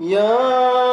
Ya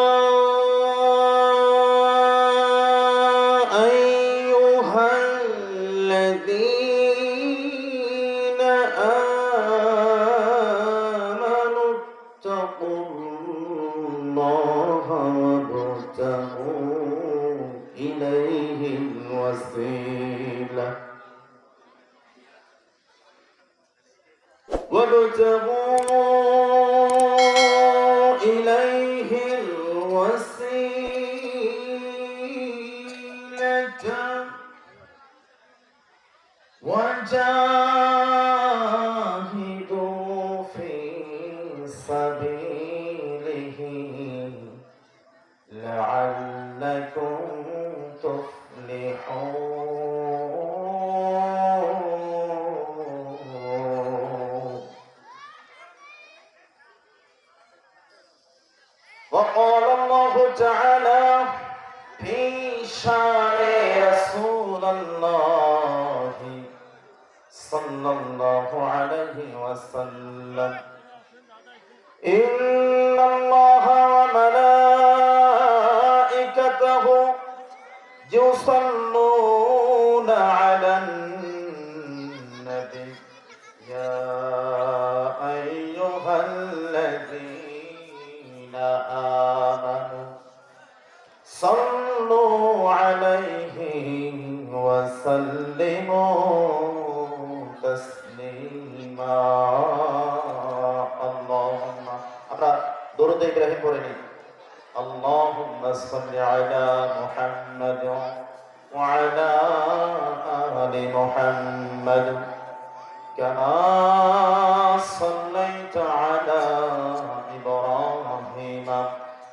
দরুদ إبراهيم পড়ে নিন اللهم صل على محمد وعلى آل محمد. كما صليت على إبراهيم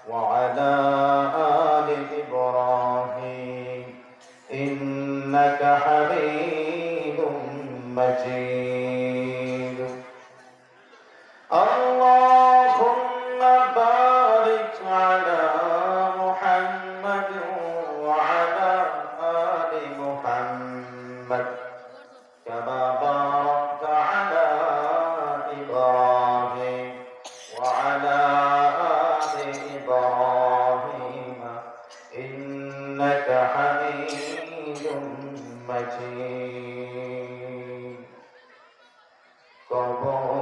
وعلى مجيد قبول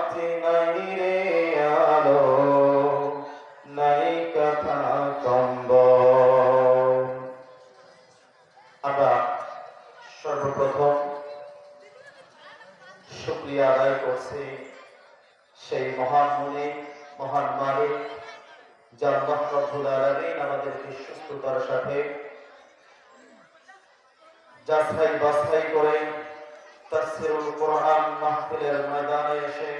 সাথী নাই রে আলো, নাই কথা কম্ব। আমরা সর্বপ্রথম শুক্রিয়া আদায় করছি সেই মহান মুনি মহান মালিক, যার মহাপ্রভুল আলামিন আমাদেরকে সুস্থতার সাথে যাচাই বাছাই করে তাফসিরুল কোরআন মাহফিলের ময়দানে এসে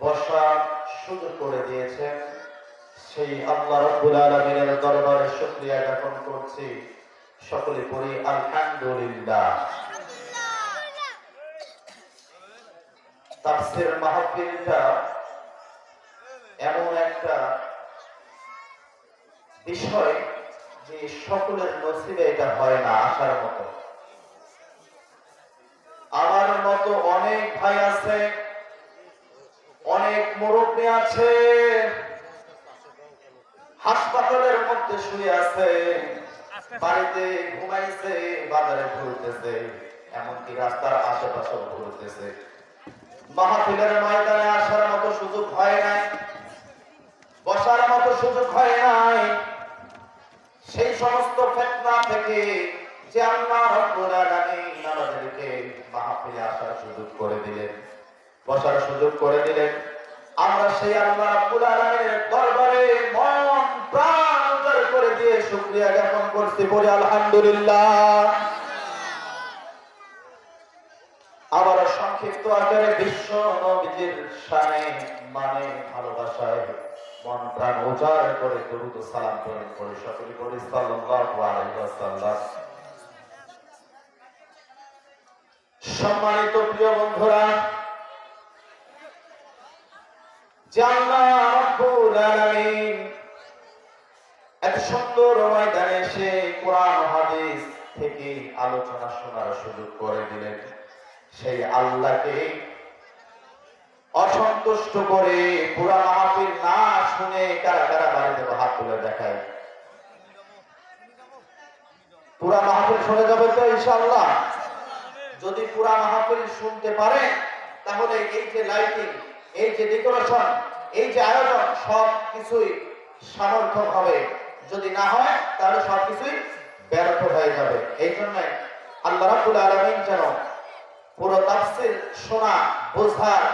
বসার সুযোগ করে দিয়েছেন সেই আল্লাহ রব্বুল আলমিনের দরবারে শুক্রিয়া জ্ঞাপন করছি। সকলে পড়ি, আলহামদুলিল্লাহ। তাফসির মাহফিলটা এমন একটা বিষয় যে সকলের নসিবে এটা হয় না আসার মতো। আমার মতো অনেক ভাই আছে, অনেক মুরব্বী আছে, হাসপাতালের মধ্যে শুয়ে আছে, বাড়িতে ঘুমাইছে, বাজারে ঘুরতেছে, এমনকি রাস্তার আশেপাশে ঘুরতেছে। মাহফিলের ময়দানে আসার মতো সুযোগ হয় নাই, বসার মতো সুযোগ হয় নাই। সেই সমস্ত ফেতনা থেকে যে আল্লাহ রব্বুল আলামিন আমাদেরকে মাহফিলে আসার সুযোগ করে দিলেন। বসার সুযোগ করে দিলেন। আমরা সেই আল্লাহ রাব্বুল আলামিনের দরবারে মন প্রাণ উজাড় করে দিয়ে শুকরিয়া জ্ঞাপন করছি বলে, আলহামদুলিল্লাহ। আবার সংক্ষিপ্ত আকারে বিশ্ব নবীজির শানে মানে ভালোবাসায় মন প্রাণ উজাড় করে দরুদ সালাম করেন করে সকলে বলি, সাল্লাল্লাহু আলাইহি ওয়াসাল্লাম। সম্মানিত প্রিয় বন্ধুরা এত সুন্দর ময়দানে এসে কোরআন হাদিস থেকে আলোচনা শোনার সুযোগ করে দিলেন। সেই আল্লাহকে অসন্তুষ্ট করে পুরা মাহফিল না শুনে কারা কারা বাড়িতে হাত তুলে দেখায়? পুরা মাহফিল শুনে যাবে তো ইনশাআল্লাহ। যদি পুরা মাহফিল শুনতে পারে, তাহলে এই যে লাইটিং এই যে ডেকোরেশন এই যে আয়োজন, সব কিছুই সামর্থক হবে। যদি না হয়, তাহলে সব কিছুই ব্যর্থ হয়ে যাবে। এই জন্য আল্লাহ রাব্বুল আলামিন যেন পুরো তাফসীর শোনা, বোঝার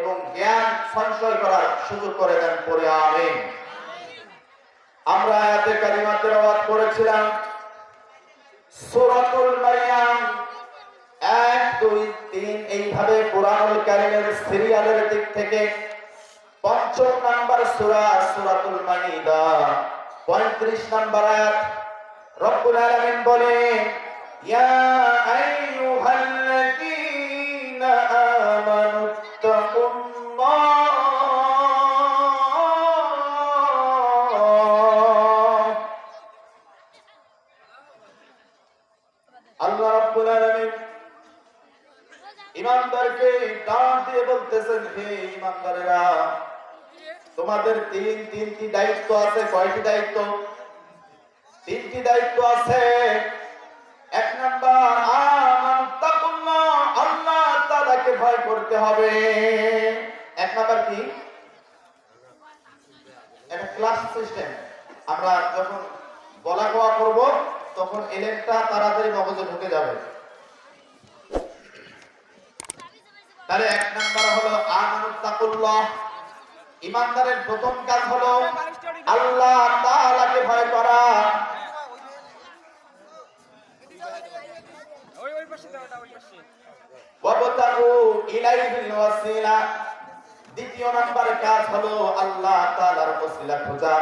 এবং জ্ঞান সঞ্চয় করার সুযোগ করে দেন পরে, আমিন। আমরা আয়াতে কালিমা তেলাওয়াত করেছিলাম, সূরাতুল মারিয়াম এক, দুই, তিন, এইভাবে কোরআনুল কারিমের সিরিয়ালের দিক থেকে পঞ্চম নাম্বার সূরা, সূরাতুল মাইদা। 35 নাম্বার আয়াত। রব্বুল আলামিন বলে ইয়া আইয়ুহাল্লাযীনা বলতেছেন, হে ইমানদারেরা, তোমাদের তিন তিনটি দায়িত্ব আছে, কয়টি দায়িত্ব? তিনটি দায়িত্ব আছে। এক নাম্বার আল্লাহ তাআলাকে ভয় করতে হবে। এক নাম্বার কি? একটা ক্লাস সিস্টেম আমরা যখন বলা কোয়া করব, তখন এলেনটা তাড়াতাড়ি মগজে ঢুকে যাবে। তাহলে এক নাম্বার হলো আমানুত্তাকুল্লাহ ইমানদারের প্রথম কাজ হলো আল্লাহ তাআলাকে ভয় করা। দ্বিতীয় নাম্বার কাজ হলো আল্লাহ তাআলার খোঁজা,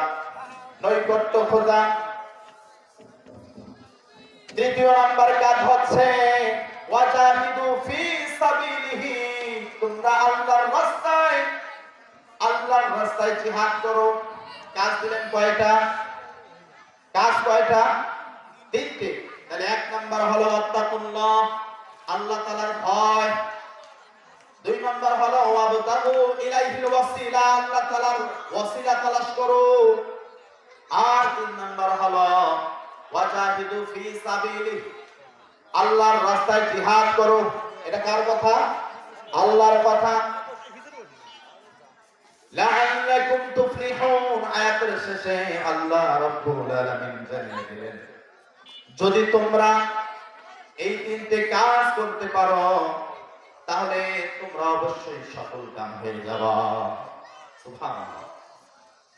নৈকট্য খোঁজা। তৃতীয় নাম্বার কাজ হচ্ছে রাস্তায় জিহাদ করো। কাজ দিলেন কয়টা? কাজ কয়টা? তিনটে। তাহলে এক নাম্বার হলো আত্তাকুল্লাহ আল্লাহ তাআলার ভয়। দুই নাম্বার হলো ওয়াবতাগু ইলাইহিল ওয়াসিলা, আল্লাহ তাআলার ওয়াসিলা তালাশ করো। আর তিন নাম্বার হলো ওয়াজাহিদু ফি সাবিলি আল্লাহর রাস্তায় জিহাদ করো। এটা কার কথা? আল্লাহর কথা। যদি তোমরা এই তিনটে কাজ করতে পারো, তাহলে তোমরা অবশ্যই সফল কাম হয়ে যাবা।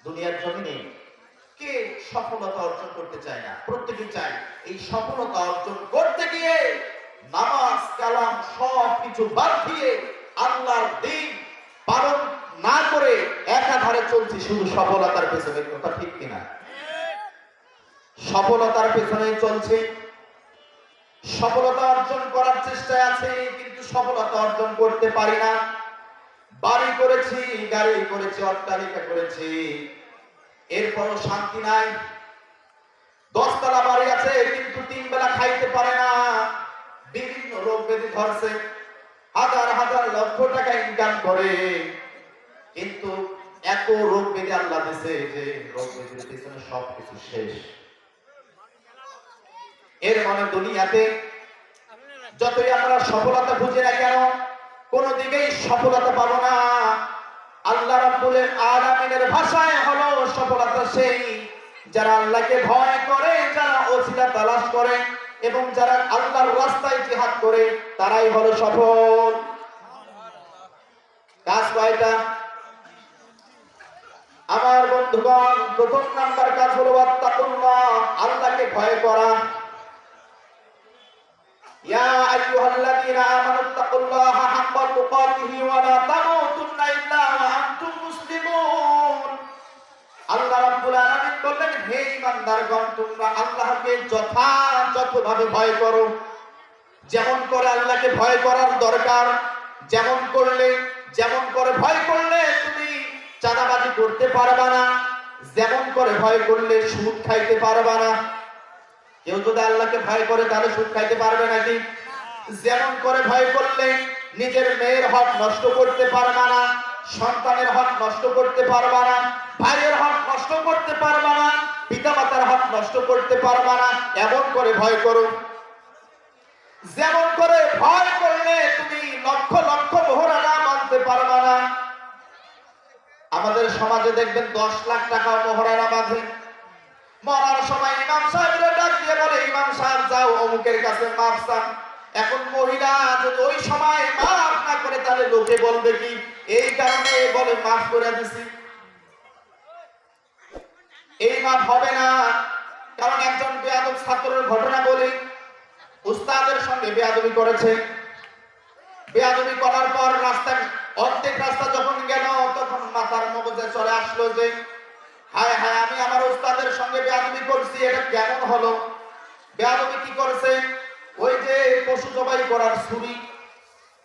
দুনিয়ার জমিনে কে সফলতা অর্জন করতে চায় না? প্রত্যেকে চায় এই সফলতা অর্জন করতে গিয়ে নামাজ, কালাম সব কিছু বাদ দিয়ে আল্লাহর দিন না করে একাধারে চলছি শুধু সফলতার পেছনে, কথা ঠিক কিনা? সফলতার পেছনে চলছে। সফলতা অর্জন করার চেষ্টায় আছে, কিন্তু সফলতা অর্জন করতে পারি না। বাড়ি করেছি, গাড়ি করেছি, অট্টালিকা করেছি। এরপরও শান্তি নাই। দশতলা বাড়ি আছে, কিন্তু তিন বেলা খাইতে পারে না। বিভিন্ন রোগ ব্যাধি ধরছে। হাজার হাজার লক্ষ টাকা ইনকাম করে। কিন্তু এত রোগ ব্যাধি আল্লাহ দিছে যে রোগ ব্যাধির পিছনে সবকিছু শেষ। এর মানে দুনিয়াতে যতই আমরা সফলতা খুঁজে না কেন, কোনো দিকেই সফলতা পাবো না। আল্লাহ রাব্বুল আলামিনের ভাষায় হলো সফলতা সেই যারা আল্লাহকে ভয় করে, যারা ওসিলা তালাশ করে এবং যারা আল্লাহর রাস্তায় জিহাদ করে, তারাই হলো সফল। কাজ কয়টা? আমার বন্ধুগণ, প্রথম নাম্বার কাজ হলো আল্লাহকে ভয় করা। ইয়া আইয়ুহাল্লাযীনা হাক্কা তুকাতিহি ওয়া লা তামুতুন্না ইল্লা ওয়া আনতুম মুসলিমুন। আল্লাহ রাব্বুল আলামিন বললেন, হে ঈমানদারগণ, তোমরা আল্লাহকে যথাযথভাবে ভয় করো। যেমন করে আল্লাহকে ভয় করার দরকার, যেমন করলে, যেমন করে ভয় করলে তুমি চাঁদাবাজি করতে পারবা না, যেমন করে ভয় করলে সুদ খাইতে পারবা না। কেউ যদি আল্লাহকে ভয় করে, তাহলে সুদ খাইতে পারবে নাকি? যেমন করে ভয় করলে নিজের মেয়ের হক নষ্ট করতে পারবা না, সন্তানের হক নষ্ট করতে পারবা না, ভাইয়ের হক নষ্ট করতে পারবা না, পিতামাতার হক নষ্ট করতে পারবা না, এমন করে ভয় করো। যেমন করে ভয় করলে তুমি লক্ষ লক্ষ মোহরানা মানতে পারবা না। আমাদের সমাজে দেখবেন দশ লাখ টাকা মোহরানা বাঁধে মরার সময় ইমাম সাহেবরা ডাক দিয়ে বলে, ইমাম সাহেব, যাও, অমুকের কাছে মাফ চান। এখন মহিলা যদি ওই সময় মাফ না করে, তাহলে লোকে বলবে কি? এই কারণে বলে, মাফ করে দিছি। এই মাফ হবে না। কারণ একজন বেয়াদব ছাত্রের ঘটনা বলি, উস্তাদের সঙ্গে বেয়াদবি করেছে। বেয়াদবি করার পর রাস্তা অর্ধেক রাস্তা যখন গেল, তখন মাথার মগজে চলে আসলো যে, হায় হায়, আমি আমার উস্তাদের সঙ্গে বেয়াদবি করছি, এটা কেমন হলো? বেয়াদবি কি করেছে? ওই যে পশু জবাই করার ছুরি।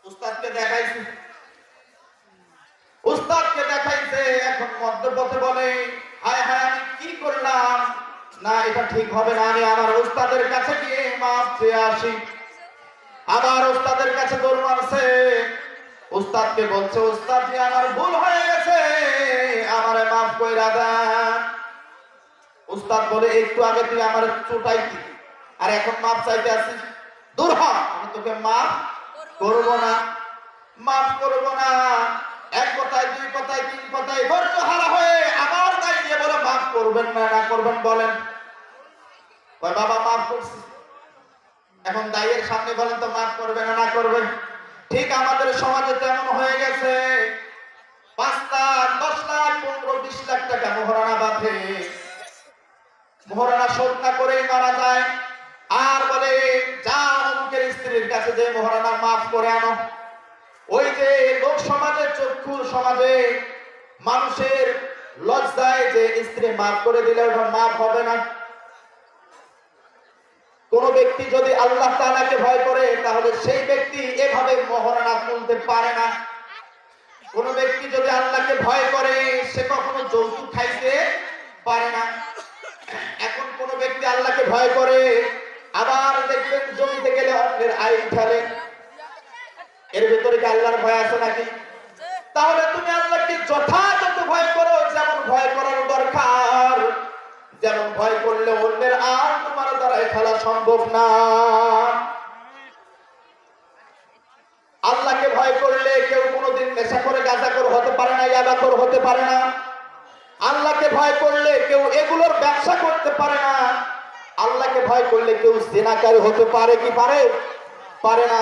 উস্তাদকে দেখাইছে। উস্তাদকে দেখাইছে, এখন মধ্যপথে বলে, হায় হায়, আমি কি করলাম? না, এটা ঠিক হবে না, আমি আমার উস্তাদের কাছে গিয়ে মাপ চেয়ে আসি। আবার উস্তাদের কাছে দৌড় মারছে। উস্তাদকে বলছে, উস্তাদ আমার ভুল হয়ে গেছে, আমারে মাফ কইরা দেন। উস্তাদ বলে, একটু আগে তুই আমার চোটাইতি আর এখন মাফ চাইতে আসিস? দূর হ, আমি তোকে মাফ করব না মাফ করব না। এক কথায়, দুই কথায়, তিন কথায় ধৈর্য হারা হয়ে আবার তাই দিয়ে বলে মাফ করবেন না না করবেন বলেন। বাবা মাফ করছি। এখন দায়ের সামনে বলেন তো মাফ করবে না না করবেন ঠিক আমাদের সমাজে তেমন হয়ে গেছে। পাঁচ লাখ, দশ লাখ, পনেরো, বিশ লাখ টাকা মোহরানা বাঁধে। মোহরানা শোধ না করেই মারা যায়। আর বলে, যা অমুকের স্ত্রীর কাছে যে মোহরানা মাফ করে আনো। ওই যে লোক সমাজে চক্ষু, সমাজে মানুষের লজ্জায় যে স্ত্রী মাফ করে দিলে ওটা মাফ হবে না। কোন ব্যক্তি যদি আল্লাহ তাআলাকে ভয় করে, তাহলে সেই ব্যক্তি এভাবে মহারণা তুলতে পারে না। কোন ব্যক্তি যদি আল্লাহকে ভয় করে, সে কখনো যৌতুক খাইতে পারে না। এখন কোন ব্যক্তি আল্লাহকে ভয় করে, আবার দেখবেন জমিতে গেলে অন্যের আইন ফেলে এর ভেতরে কি আল্লাহর ভয় আছে নাকি? তাহলে তুমি আল্লাহকে যথাযথ ভয় করো, যেমন ভয় করার দরকার। যেমন ভয় করলে অন্যের আর তোমার দ্বারাই খেলা সম্ভব না। আল্লাহকে ভয় করলে কেউ কোনোদিন নেশা করে গাঁজাখোর হতে পারে না ইয়াবাখোর হতে পারে না। আল্লাহকে ভয় করলে কেউ এগুলোর ব্যবসা করতে পারে না। আল্লাহকে ভয় করলে কেউ জেনাকারী হতে পারে কি পারে? পারে না।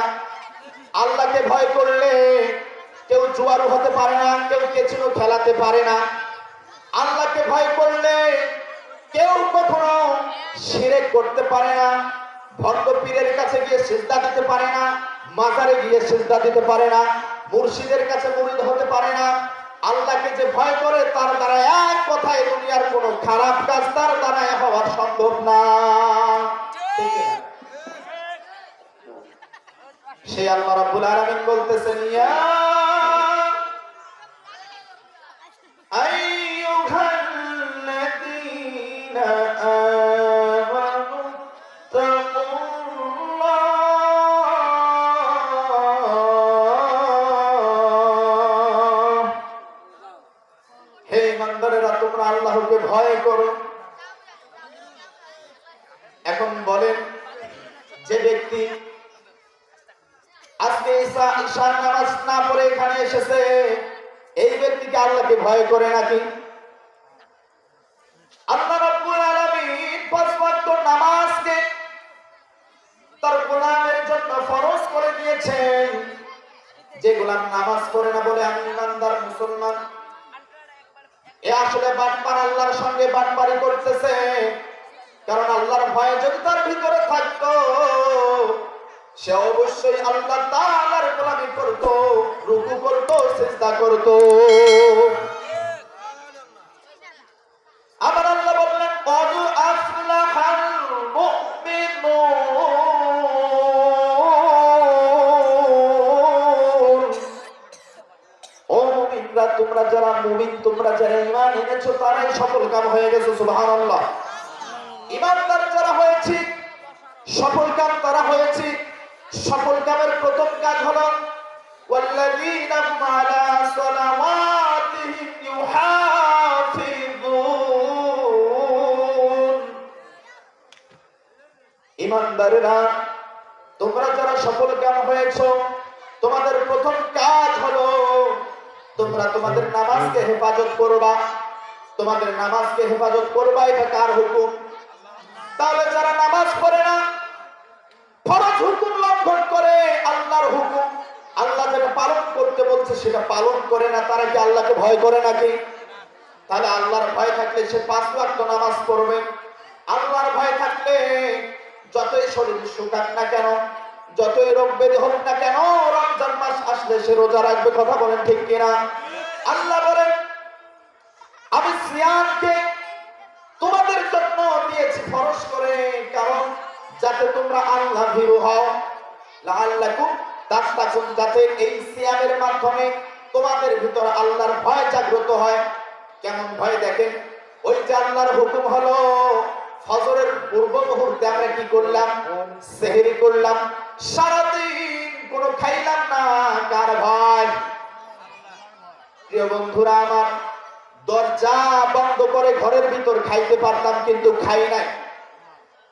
আল্লাহকে ভয় করলে কেউ জুয়ারও হতে পারে না, কেউ কেচিনো খেলাতে পারে না। আল্লাহকে ভয় করলে কেউ কখনো শিরেক করতে পারে না ভক্ত পীরের কাছে গিয়ে সিজদা দিতে পারে না, মাজারে গিয়ে সিজদা দিতে পারে না, মুর্শিদের কাছে মুরিদ হতে পারে না আল্লাহকে যে ভয় করে, তার দ্বারা এক কথায় দুনিয়ার কোন খারাপ কাজ তার দ্বারা হওয়ার সম্ভব না? সেই আল্লাহ রাব্বুল আলামিন বলতেছেন, ইয়া যে গোলাম নামাজ পড়ে না বলে আমি ইমানদার মুসলমান। এ আসলে বাটপার আল্লাহর সঙ্গে বাটপারি করতেছে। কারণ আল্লাহর ভয় যদি তার ভিতরে থাকতো, সে অবশ্যই আল্লাহ তাআলার গোলামি করত, রুকু করত, সিজদা করত। আবার আল্লাহ বললেন তোমরা যারা মুমিন তোমরা যারা ঈমান এনেছো তারাই সফল কাম হয়ে গেছে সুবহানাল্লাহ ঈমানদার যারা হয়েছে সফল কাম তারা হয়েছে সফল কামের প্রথম কাজ হলো والذين هم على صلواتهم يحافظون ইমানদারেরা তোমরা যারা সফল কাম হয়েছো তোমাদের প্রথম কাজ হলো তোমরা তোমাদের নামাজকে হেফাজত করবা। তোমাদের নামাজকে হেফাজত করবা, এটা কার হুকুম? তাহলে যারা নামাজ পড়ে না, ফরজ হুকুম লঙ্ঘন করে আল্লাহর হুকুম। আল্লাহ যেটা পালন করতে বলছে, সেটা পালন করে না, তারা কি আল্লাহকে ভয় করে নাকি? তাহলে আল্লাহর ভয় থাকলে সে পাঁচ ওয়াক্ত নামাজ পড়বে। আল্লাহর ভয় থাকলে যতই শরীর শুকাক না কেন যতই রোগ ব্যাধি হোক না কেন, রমজান মাস আসলে সে রোজা রাখবে, কথা বলেন ঠিক কিনা? আল্লাহ বলেন, আমি সিয়ামকে তোমাদের জন্য দিয়েছি ফরজ করে, কারণ যাতে তোমরা আল্লাহ ভীরু হও। লাআল্লাকুম তাত্তাকুন যাতে এই সিয়ামের মাধ্যমে তোমাদের ভিতর আল্লাহর ভয় জাগ্রত হয়। কেমন ভয় দেখেন? ওই যে আল্লাহর হুকুম হলো ফজরের পূর্ব মুহূর্তে আমরা কি করলাম? সেহেরি করলাম। সারাদিন কোনো খাইলাম না। কার ভাই? প্রিয় বন্ধুরা, আমার দরজা বন্ধ করে ঘরের ভিতর খাইতে পারতাম কিন্তু খাই নাই।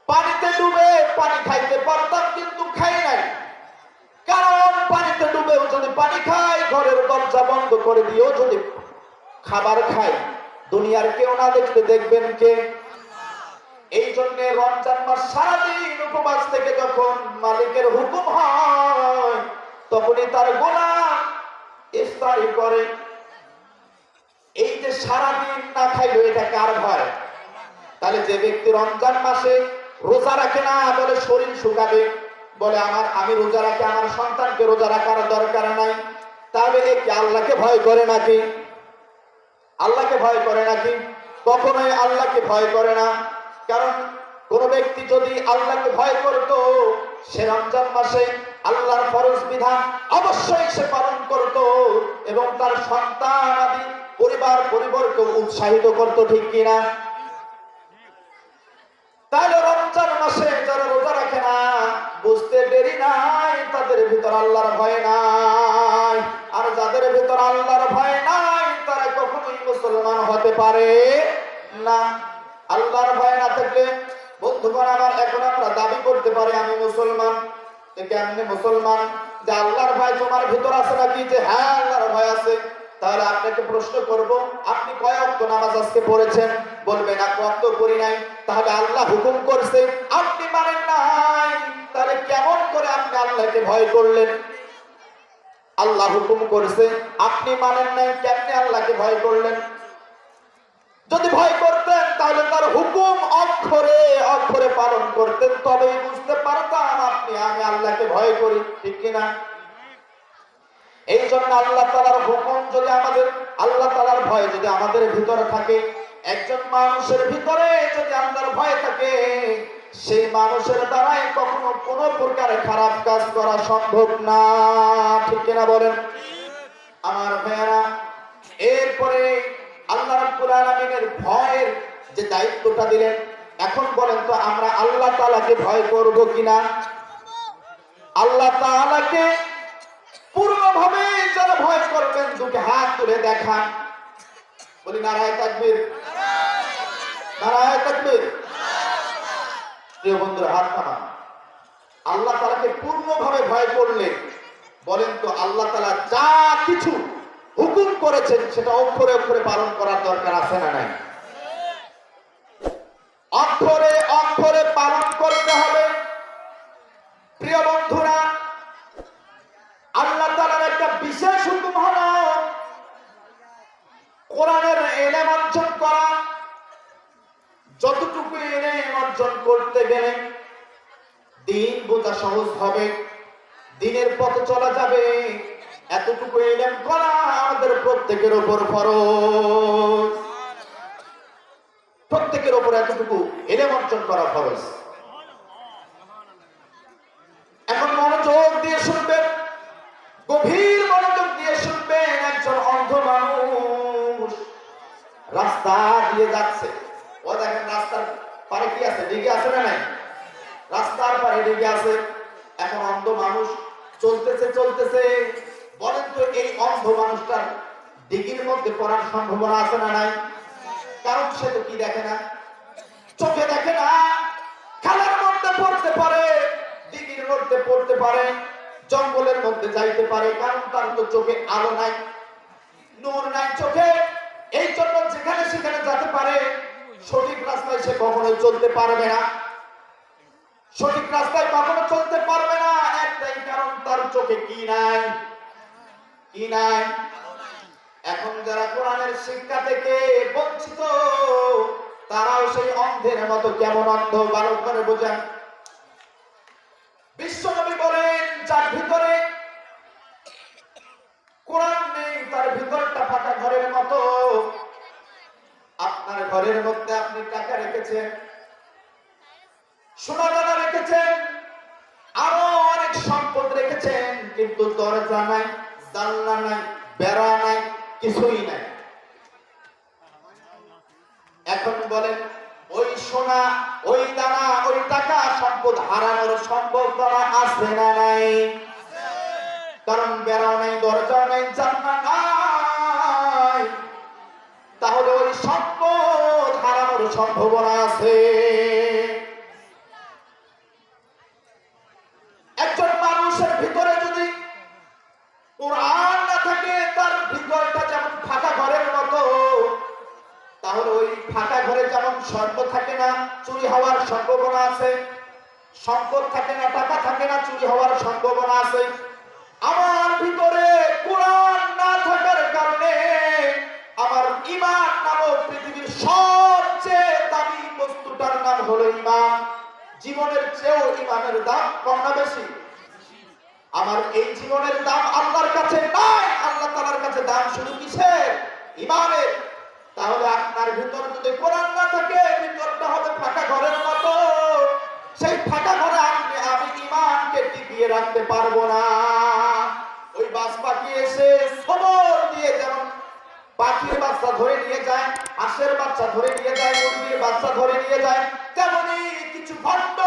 পানিতে ডুবে পানি খাইতে পারতাম কিন্তু খাই নাই। কারণ পানিতে ডুবেও যদি পানি খাই, ঘরের দরজা বন্ধ করে দিয়েও যদি খাবার খাই, দুনিয়ার কেউ না দেখতে দেখবেন কে? এই জন্য রমজান মাস সারাদিন উপবাস থেকে যখন মালিকের হুকুম হয়, তখনই তার গোলাম ইফতারি করে। এই যে সারাদিন না খাইলো এটা কার ভয়? তাহলে যে ব্যক্তি রমজান মাসে রোজা রাখে না, বলে শরীর শুকাবে, বলে আমার, আমি রোজা রাখি, আমার সন্তানকে রোজা রাখার দরকার নাই, তাহলে এ কি আল্লাহকে ভয় করে নাকি? আল্লাহকে ভয় করে নাকি? কখনোই আল্লাহকে ভয় করে না। কারণ কোন ব্যক্তি যদি আল্লাহকে ভয় করত, সে রমজান মাসে আল্লাহর ফরজ বিধান অবশ্যই সে পালন করত এবং তার সন্তান আদি পরিবার পরিবারকে উৎসাহিত করত, ঠিক কিনা? তাহলে রমজান মাসে যারা রোজা রাখে না, বুঝতে দেরি নাই, তাদের ভিতর আল্লাহর ভয় নাই। আর যাদের ভিতর আল্লাহর ভয় নাই, তারা কখনোই মুসলমান হতে পারে না। আল্লাহর ভয় না থাকলে বন্ধুগণ আমার এখন আমরা দাবি করতে পারি আমি মুসলমান। কেমনে মুসলমান? যে আল্লাহর ভয় তোমার ভিতর আছে নাকি? যে হ্যাঁ আল্লাহর ভয় আছে। তাহলে আপনাকে প্রশ্ন করব, আপনি কয় অক্ত নামাজ আজকে পড়েছেন? বলবেন, এক অক্ত করি নাই। তাহলে আল্লাহ হুকুম করছে, আপনি মানেন নাই। তাহলে কেমন করে আপনি আল্লাহকে ভয় করলেন? আল্লাহ হুকুম করছে, আপনি মানেন নাই, কেমনি আল্লাহকে ভয় করলেন? যদি ভয় করতেন, তাহলে তার হুকুম অক্ষরে অক্ষরে পালন করতেন। তবেই বুঝতে পারতাম আপনি, আমি আল্লাহকে ভয় করি, ঠিক কিনা? এই জন্য আল্লাহ তালার হুকুম যদি আমাদের, আল্লাহ তালার ভয় যদি আমাদের ভিতরে থাকে, একজন মানুষের ভিতরে যদি আল্লাহর ভয় থাকে, সেই মানুষের দ্বারাই কখনো কোনো প্রকার খারাপ কাজ করা সম্ভব না, ঠিক কিনা বলেন? আমার ভাইয়ারা, এরপরে আল্লাহ রাব্বুল আলামিনের ভয়ের যে দায়িত্বটা দিলেন, এখন বলেন তো আমরা আল্লাহ তাআলাকে ভয় করব কিনা? আল্লাহ তাআলাকে পূর্ণভাবে যারা ভয় করবেন, দুটি হাত তুলে দেখান। বলি, নারায় তাকবীর। নারায় তাকবীর। প্রিয় বন্ধুরা, হাত থামান আল্লাহ তাআলাকে পূর্ণভাবে ভয় করলে, বলেন তো আল্লাহ তাআলা যা কিছু হুকুম করেছেন, সেটা অক্ষরে অক্ষরে পালন করার দরকার আছে না নাই? অক্ষরে অক্ষরে পালন করতে হবে। প্রিয় বন্ধুরা, আল্লাহ তাআলার একটা বিশেষ হুকুম হলো কোরআনের এলেম অর্জন করা। যতটুকু এলেম অর্জন করতে গেলে দিন বোঝা সহজ হবে, দিনের পথে চলা যাবে। এতটুকু এলেম করা আমাদের প্রত্যেকের উপর ফরজ। প্রত্যেকের উপর এতটুকু এলেম অর্জন করা ফরজ। এখন মনোযোগ দিয়ে শুনবেন, গভীর মনোযোগ দিয়ে শুনবেন একজন অন্ধ মানুষ। রাস্তা দিয়ে যাচ্ছে। ও দেখেন রাস্তার পারে কি আছে? ডিগে আছে না নাই? রাস্তার পারে ডিগে আছে। এখন অন্ধ মানুষ চলতেছে চলতেছে। এই অন্ধ মানুষটার মধ্যে পড়ার সম্ভাবনা আছে না নাই? কারণ সে তো কি দেখে না? চোখে দেখে না। মধ্যে পড়তে পারে মধ্যে পড়তে পারে, জঙ্গলের মধ্যে যাইতে পারে, কারণ তার তো চোখে আলো নাই, নূর নাই চোখে। এই জন্য যেখানে সেখানে যেতে পারে, সঠিক রাস্তায় সে কখনো চলতে পারবে না। সঠিক রাস্তায় কখনো চলতে পারবে না। একটাই কারণ, তার চোখে কি নাই? কি নাই? এখন যারা কোরআনের শিক্ষা থেকে বঞ্চিত, তারাও সেই অন্ধের মতো কেমন অন্ধ? ভালো করে বোঝেন। বিশ্বনবী বলেন, যার ভিতরে কোরআন নেই, তার ভিতরটা ফাঁকা ঘরের মতো। আপনার ঘরের মধ্যে আপনি টাকা রেখেছেন সোনা দানা রেখেছেন, আরও অনেক সম্পদ রেখেছেন, কিন্তু দরজা নাই। নাই বেড়া নাই, কিছুই নাই। এখন বলেন, ওই সোনা, ওই দানা, ওই টাকা সম্পদ হারানোর সম্ভাবনা আছে না নাই? কারণ বেড়াও নাই দরজা নাই, জানলা নাই। তাহলে ওই সম্পদ হারানোর সম্ভাবনা আছে। থাকে না, চুরি হওয়ার সম্ভাবনা আছে। আমার ভিতরে কোরআন না থাকার কারণে আমার ইমান নামক পৃথিবীর সবচেয়ে দামি বস্তুটার নাম হলো ইমান জীবনের চেয়েও ইমানের দাম কম না বেশি। আমার এই জীবনের দাম আল্লাহর কাছে নাই, আল্লাহ তাআলার কাছে দাম শুধু কিসের? ইমানের তাহলে আপনার ভিতর যদি কোরআন না থাকে, ভিতরটা হবে ফাঁকা ঘরের মতো। রাখতে পারব না। ওই বাস পাখি এসে খবর দিয়ে যেমন পাখির বাচ্চা ধরে নিয়ে যায়, হাঁসের বাচ্চা ধরে নিয়ে যায়, মুরগির বাচ্চা ধরে নিয়ে যায়, তেমনি কিছু ভণ্ড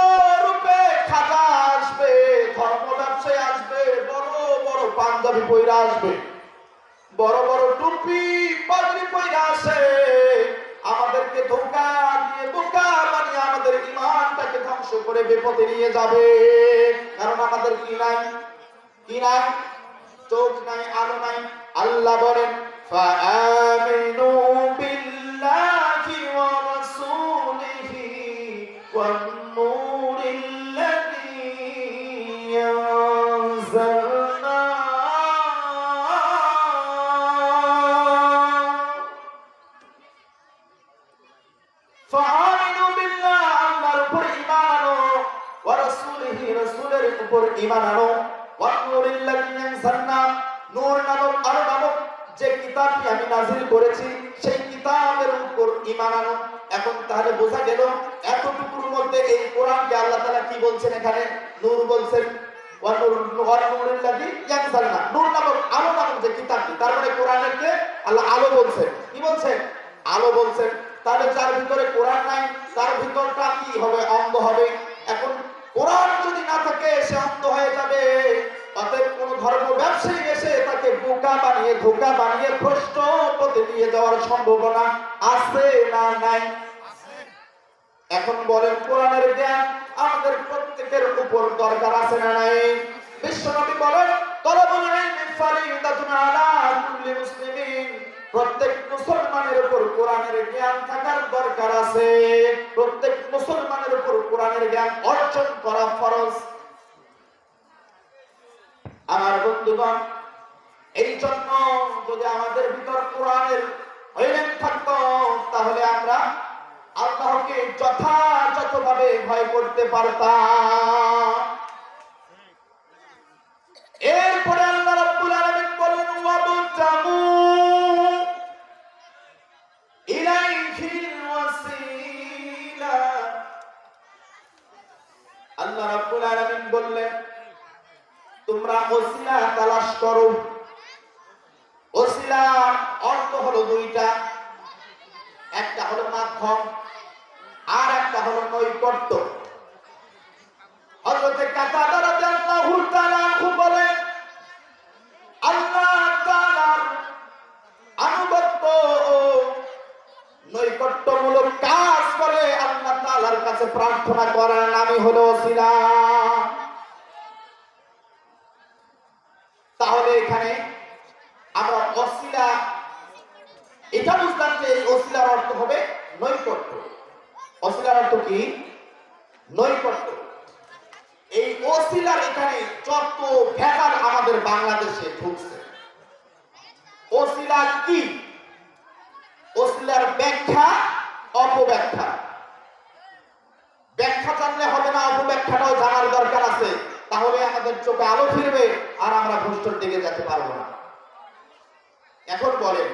রূপে খাজা আসবে, ধর্ম ব্যবসায়ী আসবে, বড় বড় পাঞ্জাবি পইরা আসবে, বড় বড় টুপি পাগড়ি পইরা আসে। আমাদেরকে ধোকা দিয়ে বোকা বানিয়ে আমাদের ইমানটাকে ধ্বংস করে বিপদে নিয়ে যাবে কারণ আমাদের কি নাই কি নাই চোখ নাই আলো নাই আল্লাহ বলেন فآمنوا بالله উপর ঈমান আনো। নূর নামক, আরও নামক যে কিতাবটি আমি করেছি, সেই কিতাবের উপর ঈমান আনো। এখন তাহলে বোঝা গেল, এতটুকুর মধ্যে এই কোরআনকে আল্লাহ কি বলছেন এখানে? নূর বলছেন নামক আলো নামক তার মানে আলো বলছেন। কি বলছেন? আলো বলছেন। তাহলে যার ভিতরে কোরআন নাই, তার ভিতরটা কি হবে? অন্ধ হবে। কোরআন যদি না থাকে, সে অন্ধ হয়ে যাবে। অতএব কোন ধর্ম ব্যবসায়ী এসে তাকে বোকা বানিয়ে, ধোকা বানিয়ে ভ্রষ্ট পথে নিয়ে যাওয়ার সম্ভাবনা আছে না নাই? এখন বলেন, কোরআনের জ্ঞান আমাদের প্রত্যেকের উপর দরকার আছে না নাই? বিশ্বনবী বলেন তলবুল ইলমি ফারিদাতুন আলা কুল্লি মুসলিমিন। প্রত্যেক মুসলমানের উপর কোরআনের জ্ঞান থাকার দরকার আছে। প্রত্যেক মুসলমানের উপর কোরআনের জ্ঞান অর্জন করা ফরজ। আমার বন্ধুগণ, এই জন্য যদি আমাদের ভিতর কোরআনের হইলেন থাকতো, তাহলে আমরা আল্লাহকে যথাযথভাবে ভয় করতে পারতাম। এরপরে আল্লাহ রাব্বুল আলামিন বলেন, ওয়াবতামু তোমরা ওসিলা তালাশ করো। ওসিলা অর্থ হলো দুইটা। একটা হলো মাধ্যম, আর একটা হলো নৈকট্য। আল্লাহ আনুগত্য ও নৈকট্যমূলক কাজ করে আল্লাহ তাআলার কাছে প্রার্থনা করার নামই হলো ওসিলা তাহলে এখানে আমরা অসিলা এটা এই অসিলার অর্থ হবে নৈকট্য। অসিলার অর্থ কি? নৈকট্য। এই অসিলার এখানে যত ভেজাল আমাদের বাংলাদেশে ঢুকছে। অসিলা কি? অসিলার ব্যাখ্যা অপব্যাখ্যা। ব্যাখ্যা জানলে হবে না, অপব্যাখ্যাটাও জানার দরকার আছে। তাহলে আমাদের চোখে আলো ফিরবে আর আমরা ভ্রষ্টর দিকে যেতে পারব না। এখন বলেন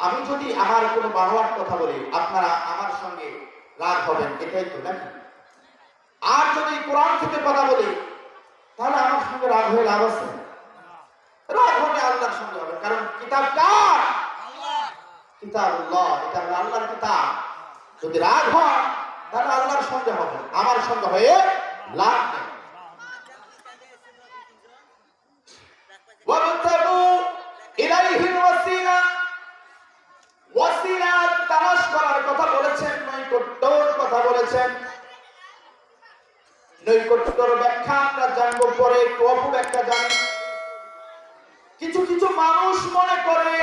আমি যদি আমার কোনো বানোয়ার কথা বলি আপনারা আমার সঙ্গে রাগ হবেন এটাই তো নাকি? আর যদি কোরআন থেকে কথা বলি তাহলে আমার সঙ্গে রাগ হয়ে লাভ আছে? রাগ হবে আল্লাহর সঙ্গে হবে কারণ কিতাব কার? কিতাব এটা হলো আল্লাহর কিতাব। যদি রাগ হয় তাহলে আল্লাহর সঙ্গে হবে আমার সঙ্গে হয়ে লাভ নেই। ওয়াসিলা তালাশ করার কথা বলেছেন, নৈকট্যর কথা বলেছেন। নৈকট্যর ব্যাখ্যা আমরা জানব পরে একটু অপব্যাখ্যা জানি। কিছু কিছু মানুষ মনে করে